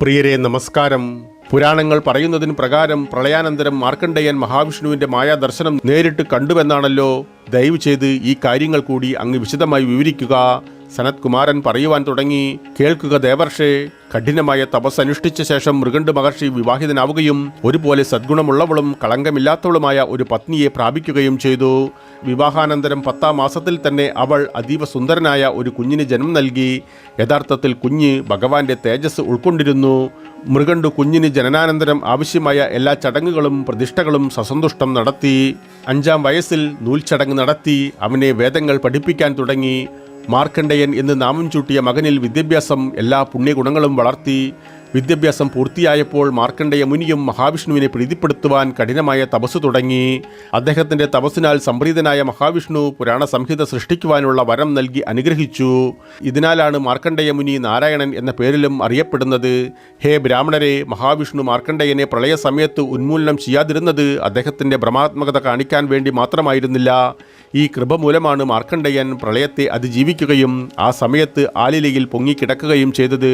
പ്രിയരെ നമസ്കാരം. പുരാണങ്ങൾ പറയുന്നതിന് പ്രകാരം പ്രളയാനന്തരം മാർക്കണ്ഡേയൻ മഹാവിഷ്ണുവിന്റെ മായാദർശനം നേരിട്ട് കണ്ടുവെന്നാണല്ലോ. ദയവ് ചെയ്ത് ഈ കാര്യങ്ങൾ കൂടി അങ്ങ് വിശദമായി വിവരിക്കുക. സനത് കുമാരൻ പറയുവാൻ തുടങ്ങി കേൾക്കുക ദേവർഷേ കഠിനമായ തപസ് അനുഷ്ഠിച്ച ശേഷം മൃഗണ്ട് മഹർഷി വിവാഹിതനാവുകയും ഒരുപോലെ സദ്ഗുണമുള്ളവളും കളങ്കമില്ലാത്തവളുമായ ഒരു പത്നിയെ പ്രാപിക്കുകയും ചെയ്തു. വിവാഹാനന്തരം പത്താം മാസത്തിൽ തന്നെ അവൾ അതീവ സുന്ദരനായ ഒരു കുഞ്ഞിന് ജന്മം നൽകി. യഥാർത്ഥത്തിൽ കുഞ്ഞ് ഭഗവാന്റെ തേജസ് ഉൾക്കൊണ്ടിരുന്നു. മൃഗണ്ടു കുഞ്ഞിന് ജനനാനന്തരം ആവശ്യമായ എല്ലാ ചടങ്ങുകളും പ്രതിഷ്ഠകളും സസന്തുഷ്ടം നടത്തി. അഞ്ചാം വയസ്സിൽ നൂൽച്ചടങ്ങ് നടത്തി. അവനെ വേദങ്ങൾ പഠിപ്പിക്കാൻ തുടങ്ങി. മാർക്കണ്ഡയൻ എന്ന് നാമം ചൂട്ടിയ മകനിൽ വിദ്യാഭ്യാസം എല്ലാ പുണ്യഗുണങ്ങളും വളർത്തി വിദ്യാഭ്യാസം പൂർത്തിയായപ്പോൾ മാർക്കണ്ഡേയ മുനിയും മഹാവിഷ്ണുവിനെ പ്രീതിപ്പെടുത്തുവാൻ കഠിനമായ തപസ് തുടങ്ങി. അദ്ദേഹത്തിന്റെ തപസ്സിനാൽ സംപ്രീതനായ മഹാവിഷ്ണു പുരാണ സംഹിത സൃഷ്ടിക്കുവാനുള്ള വരം നൽകി അനുഗ്രഹിച്ചു. ഇതിനാലാണ് മാർക്കണ്ഡേയ മുനി നാരായണൻ എന്ന പേരിലും അറിയപ്പെടുന്നത്. ഹേ ബ്രാഹ്മണരെ മഹാവിഷ്ണു മാർക്കണ്ഡേയനെ പ്രളയ സമയത്ത് ഉന്മൂലനം ചെയ്യാതിരുന്നത് അദ്ദേഹത്തിന്റെ ഭ്രമാത്മകത കാണിക്കാൻ വേണ്ടി മാത്രമായിരുന്നില്ല. ഈ കൃപ മൂലമാണ് മാർക്കണ്ഡേയൻ പ്രളയത്തെ അതിജീവിക്കുകയും ആ സമയത്ത് ആലിലയിൽ പൊങ്ങിക്കിടക്കുകയും ചെയ്തത്.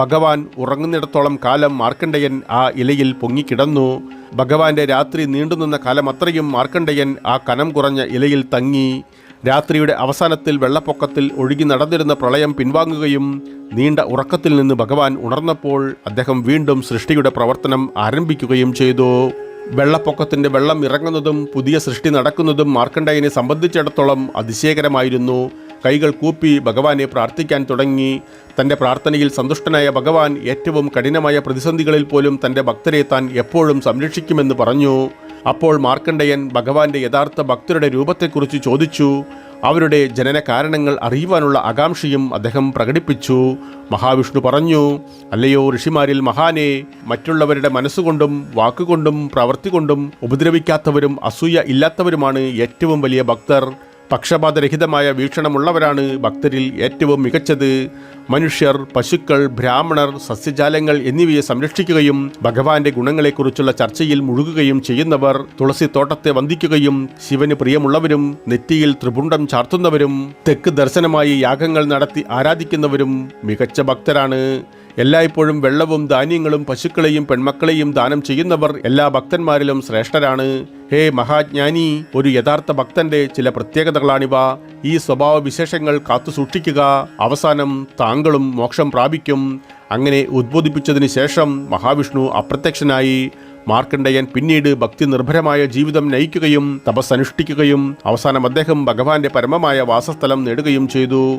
ഭഗവാൻ ഉറങ്ങുന്നിടത്തോളം കാലം മാർക്കണ്ഡേയൻ ആ ഇലയിൽ പൊങ്ങിക്കിടന്നു ഭഗവാന്റെ രാത്രി നീണ്ടുനിന്ന കാലം അത്രയും ആ കനം കുറഞ്ഞ ഇലയിൽ തങ്ങി. രാത്രിയുടെ അവസാനത്തിൽ വെള്ളപ്പൊക്കത്തിൽ ഒഴുകി നടന്നിരുന്ന പ്രളയം പിൻവാങ്ങുകയും നീണ്ട ഉറക്കത്തിൽ നിന്ന് ഭഗവാൻ ഉണർന്നപ്പോൾ അദ്ദേഹം വീണ്ടും സൃഷ്ടിയുടെ പ്രവർത്തനം ആരംഭിക്കുകയും ചെയ്തു. വെള്ളപ്പൊക്കത്തിന്റെ വെള്ളം ഇറങ്ങുന്നതും പുതിയ സൃഷ്ടി നടക്കുന്നതും മാർക്കണ്ഡേയനെ സംബന്ധിച്ചിടത്തോളം അതിശയകരമായിരുന്നു. കൈകൾ കൂപ്പി ഭഗവാനെ പ്രാർത്ഥിക്കാൻ തുടങ്ങി. തന്റെ പ്രാർത്ഥനയിൽ സന്തുഷ്ടനായ ഭഗവാൻ ഏറ്റവും കഠിനമായ പ്രതിസന്ധികളിൽ പോലും തന്റെ ഭക്തരെ താൻ എപ്പോഴും സംരക്ഷിക്കുമെന്ന് പറഞ്ഞു. അപ്പോൾ മാർക്കണ്ഡേയൻ ഭഗവാന്റെ യഥാർത്ഥ ഭക്തരുടെ രൂപത്തെക്കുറിച്ച് ചോദിച്ചു. അവരുടെ ജനന കാരണങ്ങൾ അറിയുവാനുള്ള ആകാംക്ഷയും അദ്ദേഹം പ്രകടിപ്പിച്ചു. മഹാവിഷ്ണു പറഞ്ഞു അല്ലയോ ഋഷിമാരിൽ മഹാനെ മറ്റുള്ളവരുടെ മനസ്സുകൊണ്ടും വാക്കുകൊണ്ടും പ്രവൃത്തി കൊണ്ടും ഉപദ്രവിക്കാത്തവരും അസൂയ ഇല്ലാത്തവരുമാണ് ഏറ്റവും വലിയ ഭക്തർ. പക്ഷപാതരഹിതമായ വീക്ഷണമുള്ളവരാണ് ഭക്തരിൽ ഏറ്റവും മികച്ചത്. മനുഷ്യർ പശുക്കൾ ബ്രാഹ്മണർ സസ്യജാലങ്ങൾ എന്നിവയെ സംരക്ഷിക്കുകയും ഭഗവാന്റെ ഗുണങ്ങളെക്കുറിച്ചുള്ള ചർച്ചയിൽ മുഴുകുകയും ചെയ്യുന്നവർ തുളസി തോട്ടത്തെ വന്ദിക്കുകയും ശിവന് പ്രിയമുള്ളവരും നെറ്റിയിൽ ത്രിപുണ്ടം ചാർത്തുന്നവരും തെക്ക് ദർശനമായി യാഗങ്ങൾ നടത്തി ആരാധിക്കുന്നവരും മികച്ച ഭക്തരാണ്. എല്ലായ്പ്പോഴും വെള്ളവും ധാന്യങ്ങളും പശുക്കളെയും പെൺമക്കളെയും ദാനം ചെയ്യുന്നവർ എല്ലാ ഭക്തന്മാരിലും ശ്രേഷ്ഠരാണ്. ഹേ മഹാജ്ഞാനി ഒരു യഥാർത്ഥ ഭക്തന്റെ ചില പ്രത്യേകതകളാണിവ. ഈ സ്വഭാവവിശേഷങ്ങൾ കാത്തു സൂക്ഷിക്കുക. അവസാനം താങ്കളും മോക്ഷം പ്രാപിക്കും. അങ്ങനെ ഉദ്ബോധിപ്പിച്ചതിന് ശേഷം മഹാവിഷ്ണു അപ്രത്യക്ഷനായി. മാർക്കണ്ഡയൻ പിന്നീട് ഭക്തി നിർഭരമായ ജീവിതം നയിക്കുകയും തപസ്സനുഷ്ഠിക്കുകയും അവസാനം അദ്ദേഹം ഭഗവാന്റെ പരമമായ വാസസ്ഥലം നേടുകയും ചെയ്തു.